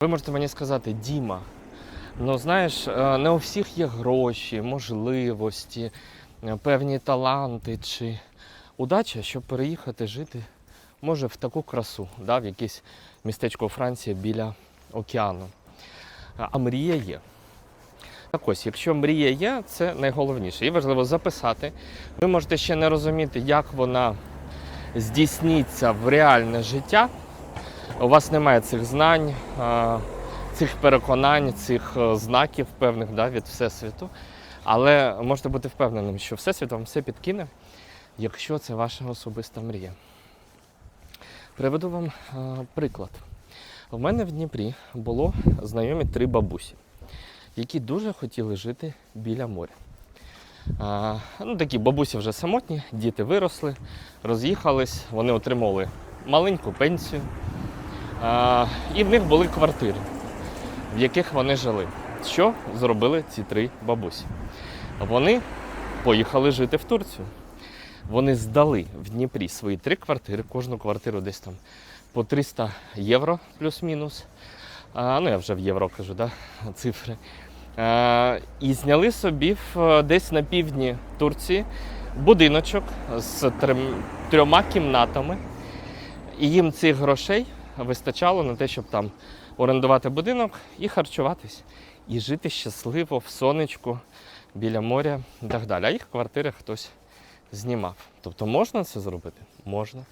Ви можете мені сказати, Діма, ну знаєш, е, не у всіх є гроші, можливості, е, певні таланти чи удача, щоб переїхати жити, може, в таку красу, да, в якесь містечко Франції біля океану. А а мрія є. Так ось, якщо мрія є, це найголовніше. І важливо записати. Ви можете ще не розуміти, як вона здійсниться в реальне життя. У вас немає цих знань, цих переконань, цих е, знаків певних да, від Всесвіту. Але можете бути впевненим, що Всесвіт вам все підкине, якщо це ваша особиста мрія. Приведу вам е, приклад. У мене в Дніпрі було знайомі три бабусі, які дуже хотіли жити біля моря. А, ну, такі бабусі вже самотні, діти виросли, роз'їхались, вони отримали маленьку пенсію. І в них були квартири, в яких вони жили. Що зробили ці три бабусі? Вони поїхали жити в Турцію. Вони здали в Дніпрі свої три квартири, кожну квартиру десь там по 300 євро плюс-мінус. Ну, я вже в євро кажу, да, цифри. А, і зняли собі в, десь на півдні Турції будиночок з трьома кімнатами. І їм цих грошей вистачало на те, щоб там орендувати будинок і харчуватись, і жити щасливо в сонечку біля моря і так далі. А їх квартири хтось знімав. Тобто можна це зробити? Можна.